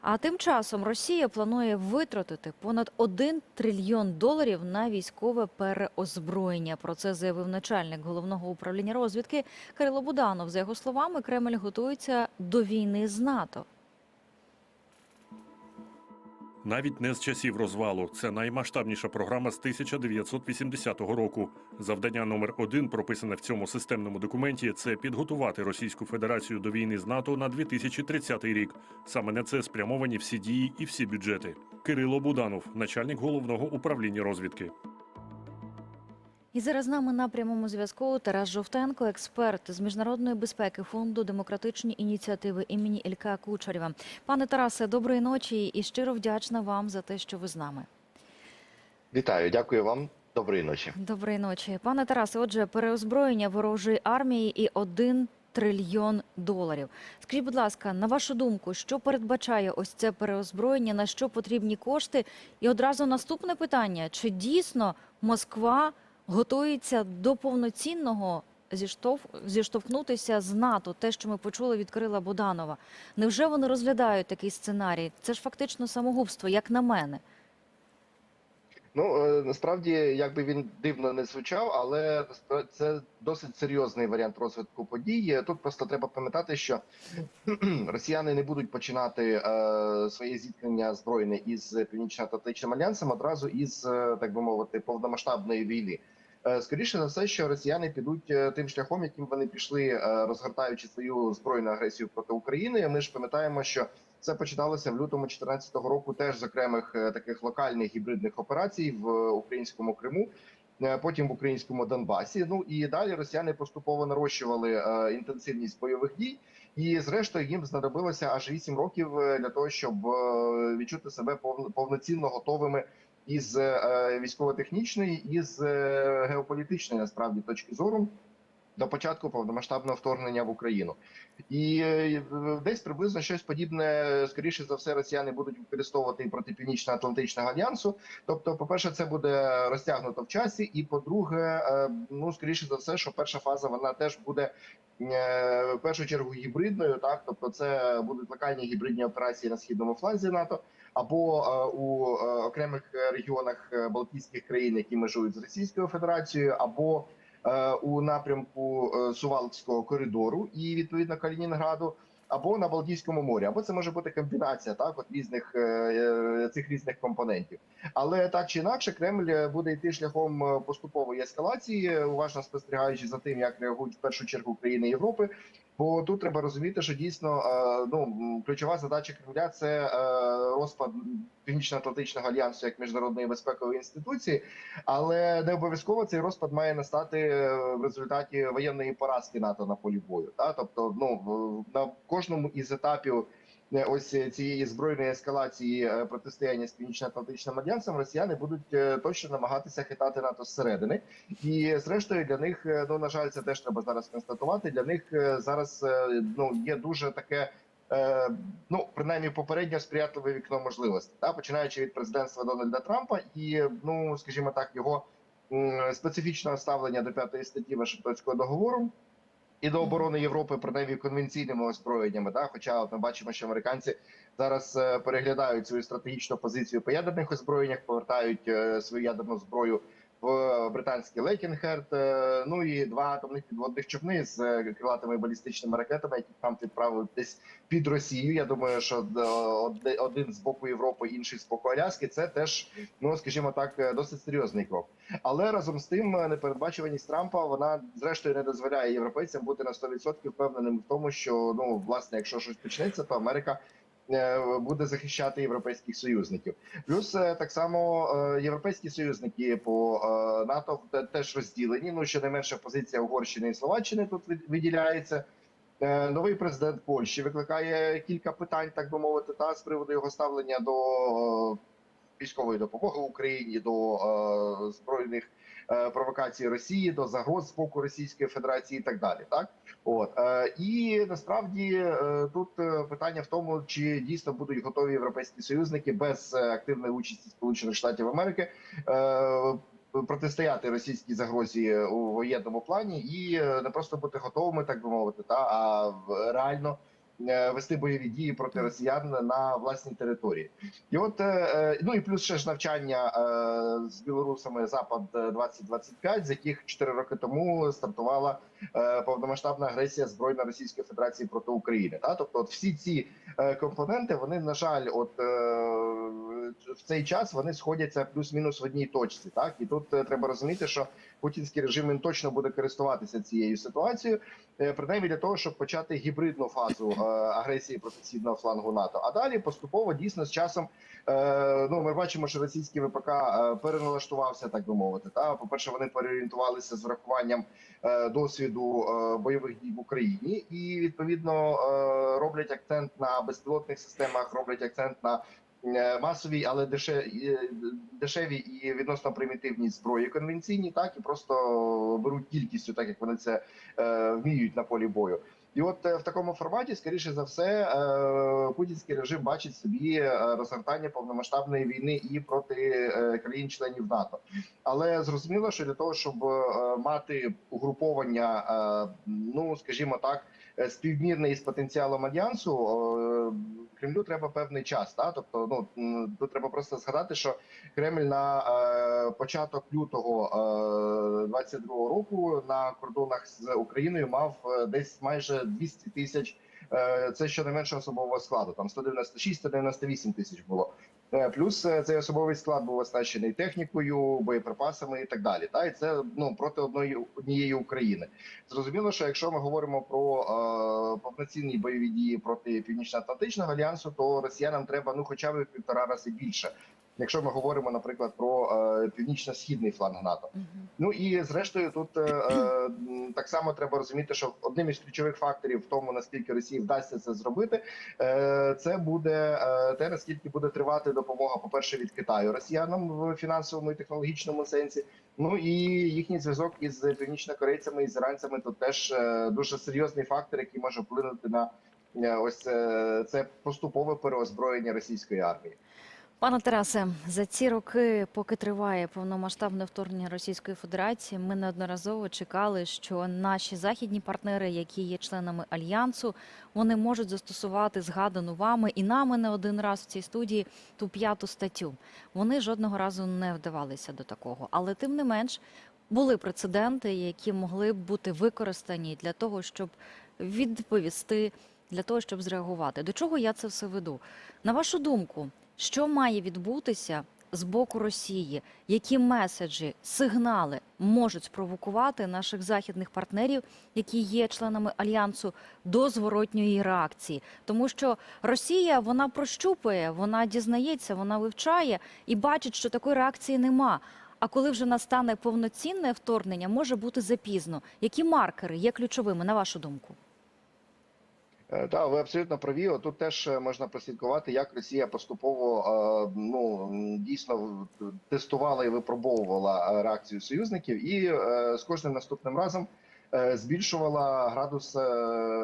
А тим часом Росія планує витратити понад 1 трильйон доларів на військове переозброєння. Про це заявив начальник головного управління розвідки Кирило Буданов. За його словами, Кремль готується до війни з НАТО. Навіть не з часів розвалу. Це наймасштабніша програма з 1980 року. Завдання номер один, прописане в цьому системному документі, це підготувати Російську Федерацію до війни з НАТО на 2030 рік. Саме на це спрямовані всі дії і всі бюджети. Кирило Буданов, начальник головного управління розвідки. І зараз з нами на прямому зв'язку Тарас Жовтенко, експерт з міжнародної безпеки фонду демократичні ініціативи імені Ілька Кучерєва. Пане Тарасе, доброї ночі і щиро вдячна вам за те, що ви з нами. Вітаю, дякую вам. Доброї ночі. Доброї ночі, пане Тарасе. Отже, переозброєння ворожої армії і один трильйон доларів. Скажіть, будь ласка, на вашу думку, що передбачає ось це переозброєння? На що потрібні кошти? І одразу наступне питання: чи дійсно Москва готується до повноцінного зіштовх... зіштовхнутися з НАТО? Те, що ми почули від Кирила Буданова. Невже вони розглядають такий сценарій? Це ж фактично самогубство, як на мене. Ну е, насправді, як би він дивно не звучав, але це досить серйозний варіант розвитку подій. Тут просто треба пам'ятати, що росіяни не будуть починати е, своє зіткнення збройне із північно-атлантичним альянсом одразу із е, так би мовити повномасштабної війни. Е, Скоріше за все, що росіяни підуть е, тим шляхом, яким вони пішли, е, розгортаючи свою збройну агресію проти України. Ми ж пам'ятаємо, що це починалося в лютому 2014 року, теж з окремих таких локальних гібридних операцій в українському Криму. Потім в українському Донбасі. Ну і далі росіяни поступово нарощували інтенсивність бойових дій, і зрештою їм знадобилося аж 8 років для того, щоб відчути себе повно- повноцінно готовими із е, військово-технічної, і з е, геополітичної насправді точки зору до початку повномасштабного вторгнення в Україну. І е, десь приблизно щось подібне, скоріше за все, росіяни будуть використовувати і проти Північно-Атлантичного альянсу. Тобто, по-перше, це буде розтягнуто в часі, і по-друге, е, ну скоріше за все, що перша фаза вона теж буде е, в першу чергу гібридною. Так, тобто, це будуть локальні гібридні операції на східному фланзі НАТО. Або у окремих регіонах Балтійських країн, які межують з Російською Федерацією, або у напрямку е, Сувалкського коридору і відповідно Калінінграду, або на Балтійському морі, або це може бути комбінація так, от різних е, е, цих різних компонентів. Але так чи інакше, Кремль е, буде йти шляхом е, поступової ескалації, е, уважно спостерігаючи за тим, як реагують в першу чергу країни Європи. Бо тут треба розуміти, що дійсно е, ну ключова задача Кремля це е, розпад Північно-Атлантичного альянсу як міжнародної безпекової інституції, але не обов'язково цей розпад має настати е, в результаті воєнної поразки НАТО на полі бою. Та тобто, ну на кожному із етапів. Е, Ось цієї збройної ескалації е, протистояння з північно-атлантичним альянсом росіяни будуть е, точно намагатися хитати НАТО зсередини, і зрештою для них е, ну на жаль, це теж треба зараз констатувати. Для них е, зараз е, ну є дуже таке. е, Ну, принаймні, попередньо сприятливе вікно можливостей, та починаючи від президентства Дональда Трампа і ну, скажімо так, його специфічного ставлення до п'ятої статті Вашингтонського договору і до оборони Європи, принаймні конвенційними озброєннями. Да? Хоча от ми бачимо, що американці зараз е, переглядають свою стратегічну позицію по ядерних озброєннях, повертають е, свою ядерну зброю британський Лейкенхерт. е, Ну і два атомних підводних човни з е, крилатими балістичними ракетами, які там відправили десь під Росію. Я думаю, що е, один з боку Європи, інший з боку Аляски. Це теж, ну скажімо так, е, досить серйозний крок. Але разом з тим е, непередбачуваність Трампа вона зрештою не дозволяє європейцям бути на 100% впевненими в тому, що ну власне, якщо щось почнеться, то Америка. Е, Буде захищати європейських союзників, плюс е, так само е, європейські союзники по НАТО те- теж розділені. Ну щонайменше позиція Угорщини і Словаччини тут виділяється. Новий президент Польщі викликає кілька питань, так би мовити, та з приводу його ставлення до військової допомоги Україні, до збройних е, провокацій Росії, до загроз з боку Російської Федерації і так далі. Так от е, і насправді е, тут питання в тому, чи дійсно будуть готові європейські союзники без активної участі Сполучених Штатів Америки. Протистояти російській загрозі у воєнному плані і не просто бути готовими, так би мовити, та а реально вести бойові дії проти росіян на власній території. І от е, е, ну і плюс ще ж навчання е, з білорусами Запад 2025 з яких 4 роки тому стартувала е, повномасштабна агресія збройна Російської Федерації проти України. Та тобто, от всі ці е, компоненти, вони на жаль, от е, в цей час вони сходяться плюс-мінус в одній точці. Так і тут е, треба розуміти, що путінський режим він точно буде користуватися цією ситуацією, е, принаймні для того, щоб почати гібридну фазу е, агресії проти східного флангу НАТО. А далі поступово дійсно з часом. Е, ну, ми бачимо, що російський ВПК переналаштувався, так би мовити. Та по перше, вони переорієнтувалися з врахуванням досвіду бойових дій в Україні, і відповідно роблять акцент на безпілотних системах, роблять акцент на масовій, але деше, е, і відносно примітивній зброї конвенційній, так і просто беруть кількістю, так як вони це е, вміють на полі бою. І от е, в такому форматі, скоріше за все, е, путінський режим бачить собі е, розгортання повномасштабної війни і проти е, країн-членів НАТО. Але зрозуміло, що для того, щоб е, мати угруповання, е, ну скажімо так, е, співмірне із потенціалом альянсу, е, Кремлю треба певний час. Та тобто, ну тут треба просто згадати, що Кремль на е, початок лютого е, 22-го року на кордонах з Україною мав е, десь майже 200 тисяч. е, Це щонайменше особового складу. Там 196-198 тисяч було. Е, Плюс е, цей особовий склад був оснащений технікою, боєприпасами і так далі. Та і це ну проти одної однієї України. Зрозуміло, що якщо ми говоримо про е, повноцінні бойові дії проти північно-атлантичного альянсу, то росіянам треба ну хоча б півтора рази більше. Якщо ми говоримо, наприклад, про е, північно-східний фланг НАТО. Ну і зрештою, тут е, е, так само треба розуміти, що одним із ключових факторів в тому, наскільки Росії вдасться це зробити, е, це буде е, те, наскільки буде тривати допомога, по перше, від Китаю росіянам в фінансовому і технологічному сенсі. Ну і їхній зв'язок із північнокорейцями і іранцями тут теж е, дуже серйозний фактор, який може вплинути на ось це поступове переозброєння російської армії. Пане Тарасе, за ці роки, поки триває повномасштабне вторгнення Російської Федерації, ми неодноразово чекали, що наші західні партнери, які є членами альянсу, вони можуть застосувати згадану вами і нами не один раз в цій студії ту п'яту статтю. Вони жодного разу не вдавалися до такого, але тим не менш були прецеденти, які могли б бути використані для того, щоб відповісти, для того, щоб зреагувати. До чого я це все веду? На вашу думку, що має відбутися з боку Росії? Які меседжі, сигнали можуть спровокувати наших західних партнерів, які є членами альянсу, до зворотньої реакції? Тому що Росія вона прощупує, вона дізнається, вона вивчає і бачить, що такої реакції нема. А коли вже настане повноцінне вторгнення, може бути запізно. Які маркери є ключовими на вашу думку? Е, Так, ви абсолютно праві. Тут теж е, можна прослідкувати, як Росія поступово е, ну дійсно тестувала і випробовувала е, реакцію союзників, і е, з кожним наступним разом е, збільшувала градус е,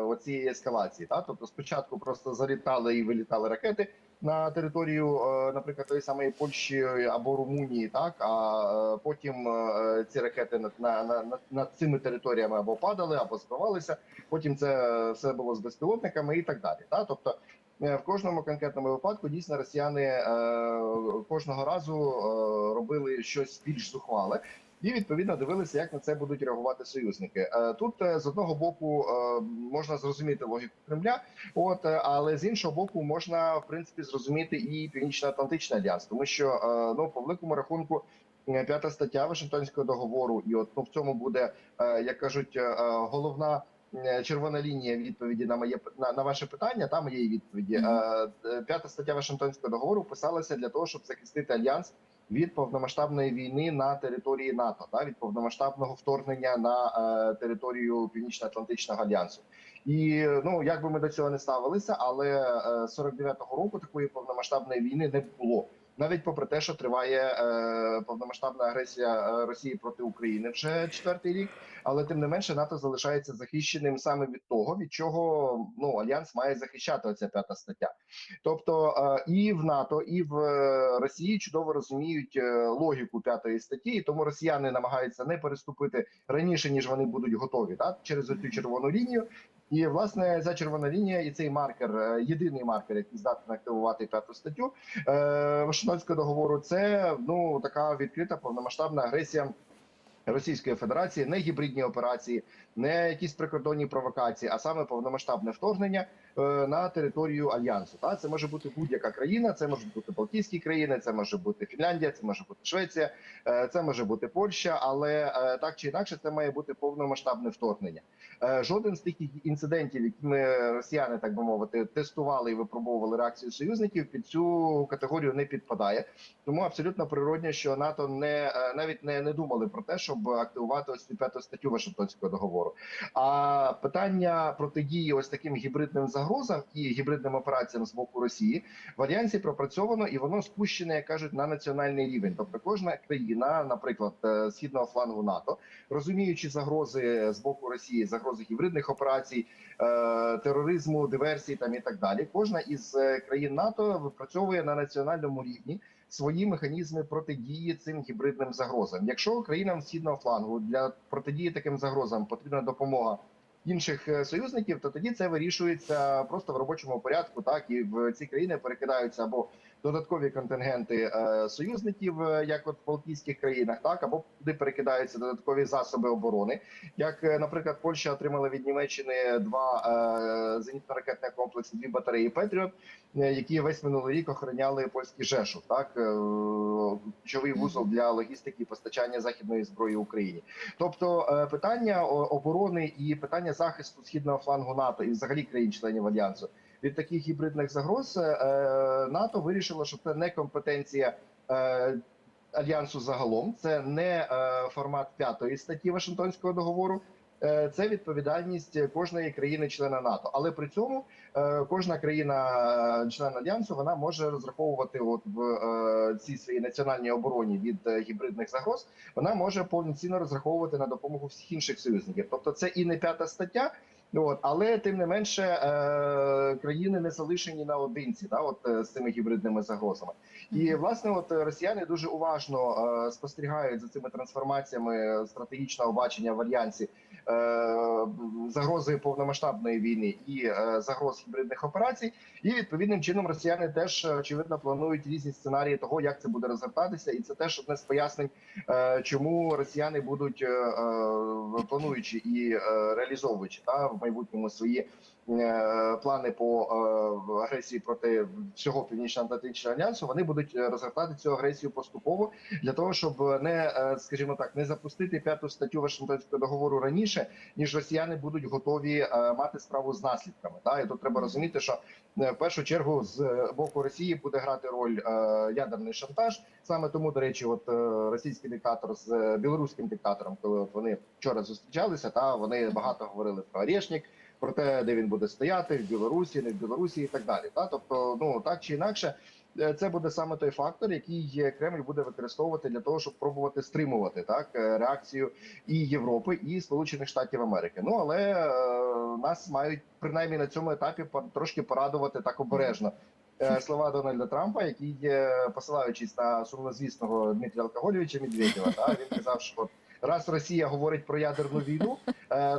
оцієї ескалації. Та тобто, спочатку просто залітали і вилітали ракети на територію, е, наприклад, тої самої Польщі або Румунії, так а е, потім е, ці ракети над, на, на, над- над цими територіями або падали, або збивалися. Потім це все було з безпілотниками і так далі. Та тобто. В кожному конкретному випадку дійсно росіяни кожного разу робили щось більш зухвале, і відповідно дивилися, як на це будуть реагувати союзники. Е, тут е, з одного боку е, можна зрозуміти логіку Кремля, от але з іншого боку, можна в принципі зрозуміти і північно-атлантичний альянс, тому що ну по великому рахунку. П'ята стаття Вашингтонського договору, і от ну в цьому буде, як кажуть, головна червона лінія відповіді на моє на, на ваше питання та моєї відповіді. П'ята стаття Вашингтонського договору писалася для того, щоб захистити альянс від повномасштабної війни на території НАТО, та від повномасштабного вторгнення на е, територію Північно-Атлантичного альянсу. І ну як би ми до цього не ставилися, але е, 49-го року такої повномасштабної війни не було. Навіть попри те, що триває е, повномасштабна агресія е, Росії проти України вже четвертий рік, але тим не менше НАТО залишається захищеним саме від того, від чого ну альянс має захищати оця п'ята стаття. Тобто е, і в НАТО, і в Росії чудово розуміють логіку п'ятої статті, і тому росіяни намагаються не переступити раніше ніж вони будуть готові, так через цю червону лінію. І власне ця червона лінія і цей маркер, е, єдиний маркер, який здатний активувати п'яту статтю е, Вашингтонського договору, це ну така відкрита повномасштабна агресія. Російської Федерації не гібридні операції, не якісь прикордонні провокації, а саме повномасштабне вторгнення е, на територію альянсу. Та це може бути будь-яка країна, це можуть бути Балтійські країни, це може бути Фінляндія, це може бути Швеція, е, це може бути Польща, але е, так чи інакше це має бути повномасштабне вторгнення. Жоден з тих інцидентів, які ми росіяни, так би мовити, тестували і випробовували реакцію союзників, під цю категорію не підпадає. Тому абсолютно природньо, що НАТО не навіть не, не думали про те, щоб активувати ось цю п'яту статтю Вашингтонського договору. А питання протидії ось таким гібридним загрозам і гібридним операціям з боку Росії в альянсі пропрацьовано і воно спущене, як кажуть, на національний рівень. Тобто, кожна країна, наприклад, е, східного флангу НАТО, розуміючи загрози з боку Росії, загрози гібридних операцій, е, тероризму, диверсій там і так далі. Кожна із е, країн НАТО випрацьовує на національному рівні свої механізми протидії цим гібридним загрозам. Якщо країнам східного флангу для протидії таким загрозам потрібна допомога. Інших е, союзників, то тоді це вирішується просто в робочому порядку. Так і в ці країни перекидаються або додаткові контингенти е, союзників, е, як от в Балтійських країнах, так або туди перекидаються додаткові засоби оборони. Як, е, наприклад, Польща отримала від Німеччини два е, зенітно-ракетних комплекси, дві батареї Петріот, е, які весь минулий рік охороняли польський Жешув, так е, ключовий вузол для логістики і постачання західної зброї Україні. Тобто е, питання оборони і питання захисту східного флангу НАТО і взагалі країн-членів альянсу від таких гібридних загроз е, НАТО вирішило, що це не компетенція. е, Альянсу загалом це не е, формат п'ятої статті Вашингтонського договору, це відповідальність кожної країни-члена НАТО. Але при цьому кожна країна-член альянсу вона може розраховувати от в цій своїй національній обороні від гібридних загроз. Вона може повноцінно розраховувати на допомогу всіх інших союзників. Тобто, це і не п'ята стаття. От, але тим не менше е, країни не залишені наодинці, да, от е, з цими гібридними загрозами. І власне, от е, росіяни дуже уважно е, спостерігають за цими трансформаціями стратегічного бачення в альянсі загрози повномасштабної війни і е, загроз гібридних операцій. І відповідним чином росіяни теж е, очевидно планують різні сценарії того, як це буде розгортатися, і це теж одне з пояснень, е, чому росіяни будуть е, е, плануючи і е, реалізовуючи та в майбутньому свої е, плани по е, агресії проти всього північно-атлантичного альянсу. Вони будуть е, розгортати цю агресію поступово для того, щоб не е, скажімо так, не запустити п'яту статтю Вашингтонського договору раніше, ніж росіяни будуть готові е, мати справу з наслідками. Та і тут треба розуміти, що е, в першу чергу з е, боку Росії буде грати роль ядерний шантаж. Саме тому, до речі, от російський диктатор з білоруським диктатором, коли вони вчора зустрічалися, та вони багато говорили про Орешник, про те, де він буде стояти в Білорусі, не в Білорусі, і так далі. Та тобто, ну так чи інакше. Е, Це буде саме той фактор, який Кремль буде використовувати для того, щоб пробувати стримувати так е, реакцію і Європи, і Сполучених Штатів Америки. Ну але е, нас мають принаймні на цьому етапі трошки порадувати так обережно. Слова Дональда Трампа, який е, посилаючись на сумнозвісного Дмитрія Алкоголєвича Медведєва, та він казав, що раз Росія говорить про ядерну війну,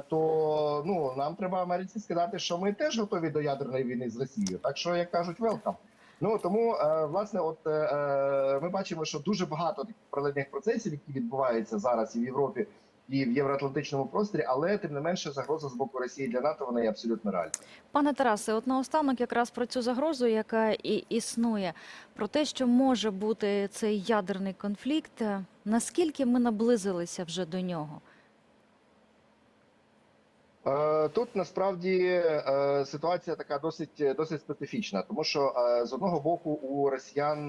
то ну нам треба Америці сказати, що ми теж готові до ядерної війни з Росією. Так що, як кажуть, велкам. Ну тому е, власне, от е, е, ми бачимо, що дуже багато таких паралельних процесів, які відбуваються зараз і в Європі, і в євроатлантичному просторі, але тим не менше загроза з боку Росії для НАТО вона є абсолютно реальна. Пане Тарасе, от наостанок якраз про цю загрозу, яка і існує, про те, що може бути цей ядерний конфлікт. Наскільки ми наблизилися вже до нього? Е, Тут насправді е, ситуація така досить досить специфічна, тому що е, з одного боку у росіян,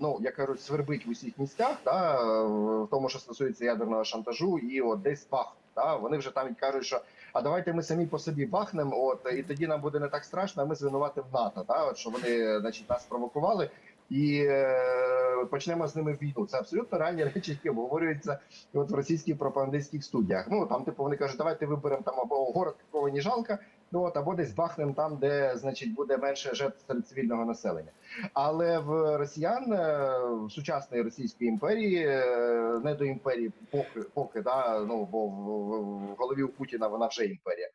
ну як кажуть, свербить в усіх місцях, та в тому, що стосується ядерного шантажу, і от десь бах. Та вони вже там кажуть, що а давайте ми самі по собі бахнемо, от і тоді нам буде не так страшно. а Ми звинуватимо НАТО. Та от що вони, значить, нас провокували. І е, почнемо з ними війну. Це абсолютно реальні речі, які обговорюються от в російських пропагандистських студіях. Ну там, типу, вони кажуть, давайте виберемо там або город, якого не жалко, Ну от або десь бахнем там, де значить буде менше жертв серед цивільного населення. Але в росіян е, в сучасної російської імперії, е, не до імперії, поки поки да ну бо в, голові у Путіна вона вже імперія.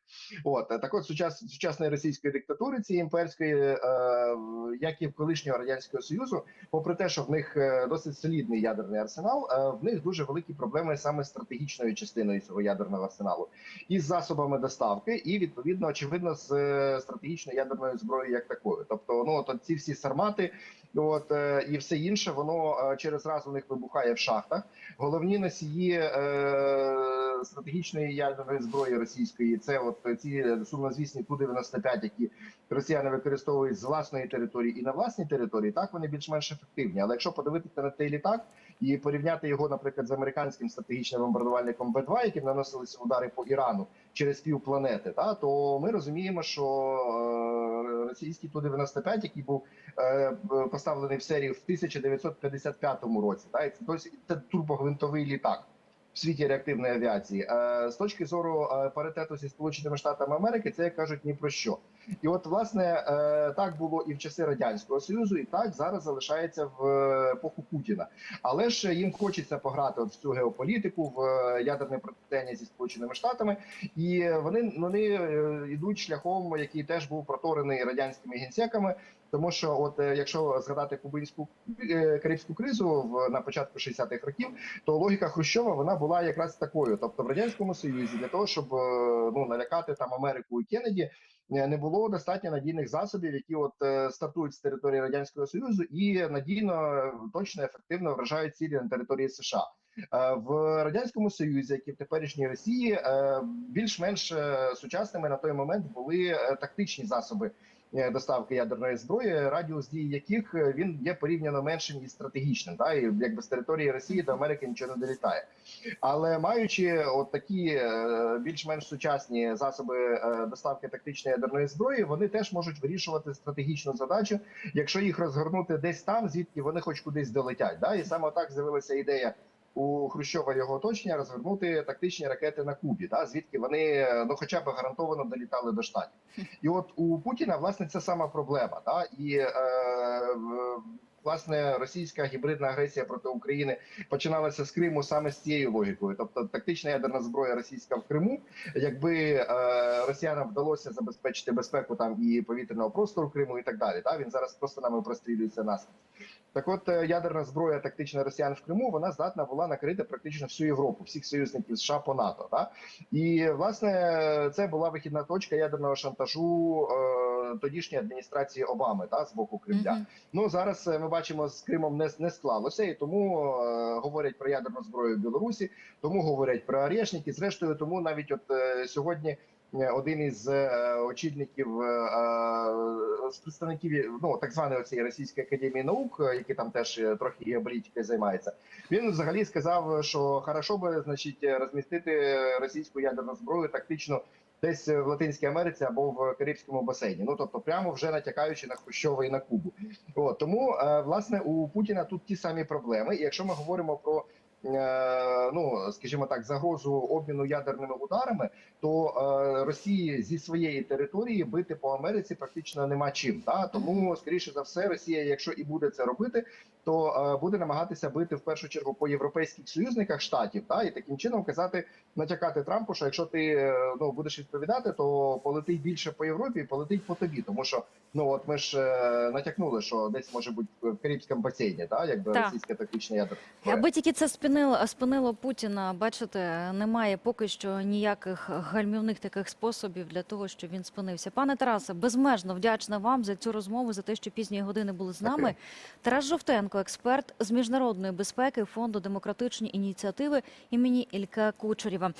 От е, так, от сучас, сучасної російської диктатури цієї імперської, е, як і в колишнього радянського союзу, попри те, що в них досить солідний ядерний арсенал, е, в них дуже великі проблеми саме з стратегічною частиною цього ядерного арсеналу із засобами доставки, і відповідно очевидно з е, стратегічною ядерною зброєю як такою. Тобто, ну от ці всі сармати, от е, і все інше, воно е, через раз у них вибухає в шахтах. Головні носії е, стратегічної ядерної зброї російської це от ці сумнозвісні ту 95 які росіяни використовують з власної території і на власній території. Так вони більш-менш ефективні. Але якщо подивитися на цей літак і порівняти його, наприклад, з американським стратегічним бомбардувальником Б-2, яким наносилися удари по Ірану через пів планети, та то ми розуміємо, що е, російський Ту-95, який був е, поставлений в серію в 1955 році, та це досі це турбогвинтовий літак. В світі реактивної авіації Е, з точки зору паритету зі сполученими штатами Америки, це як кажуть ні про що. І от власне е, так було і в часи радянського союзу, і так зараз залишається в е, епоху Путіна. Але ж їм хочеться пограти от в цю геополітику в е, ядерне протистояння зі сполученими штатами, і вони вони йдуть шляхом, який теж був проторений радянськими генсеками. Тому що, от якщо згадати кубинську карибську кризу в на початку 60-х років, то логіка Хрущова вона була якраз такою. Тобто в радянському союзі для того, щоб ну налякати там Америку і Кеннеді, не було достатньо надійних засобів, які от е, стартують з території радянського союзу і надійно, е, точно, ефективно вражають цілі на території США. Е, В радянському союзі, як і в теперішній Росії, е, більш-менш е, сучасними на той момент були е, тактичні засоби е, доставки ядерної зброї, радіус дії яких е, він є порівняно меншим і стратегічним. Да? І якби з території Росії до Америки нічого не долітає. Але маючи от такі е, більш-менш сучасні засоби е, доставки тактичної ядерної зброї, вони теж можуть вирішувати стратегічну задачу, якщо їх розгорнути десь там, звідки вони хоч кудись долетять. Да? І саме так з'явилася ідея. У Хрущова його оточення розгорнути тактичні ракети на Кубі, да, звідки вони ну хоча б гарантовано долітали до штатів. І от у Путіна власне це сама проблема. Да? І е, власне російська гібридна агресія проти України починалася з Криму саме з цією логікою. Тобто тактична ядерна зброя російська в Криму, якби е, росіянам вдалося забезпечити безпеку там і повітряного простору Криму, і так далі. Да? Він зараз просто нами прострілюється нас. Так, от е, ядерна зброя тактична росіян в Криму вона здатна була накрити практично всю Європу, всіх союзників США по НАТО. Да? І власне це була вихідна точка ядерного шантажу е, тодішньої адміністрації Обами да, з боку Кремля. Мгм. Ну зараз е, ми бачимо, з Кримом не, не склалося, і тому е, говорять про ядерну зброю в Білорусі, тому говорять про Орешники. Зрештою, тому навіть от е, сьогодні. Е, Один із е, очільників е, е, з представників ну так званої цієї російської академії наук, які там теж трохи геополітикою займаються, він взагалі сказав, що хорошо би значить розмістити російську ядерну зброю тактично десь в Латинській Америці або в Карибському басейні. Ну тобто, прямо вже натякаючи на Хрущова і на Кубу. От тому власне у Путіна тут ті самі проблеми. І якщо ми говоримо про ну скажімо так, загрозу обміну ядерними ударами, то е, Росії зі своєї території бити по Америці практично нема чим. Та тому, скоріше за все, Росія, якщо і буде це робити, то е, буде намагатися бити в першу чергу по європейських союзниках штатів, та і таким чином казати, натякати Трампу, що якщо ти е, ну будеш відповідати, то полетить більше по Європі, і полетить по тобі, тому що ну от ми ж е, натякнули, що десь може бути в Карибському басейні, та якби Так. російська тактична ядерна. Аби тільки це спинило, спинило Путіна, бачите, немає поки що ніяких гальмівних таких способів для того, щоб він спинився. Пане Тарасе, безмежно вдячна вам за цю розмову, за те, що пізньої години були з нами. Дякую. Тарас Жовтенко, експерт з міжнародної безпеки фонду демократичні ініціативи імені Ілька Кучерєва.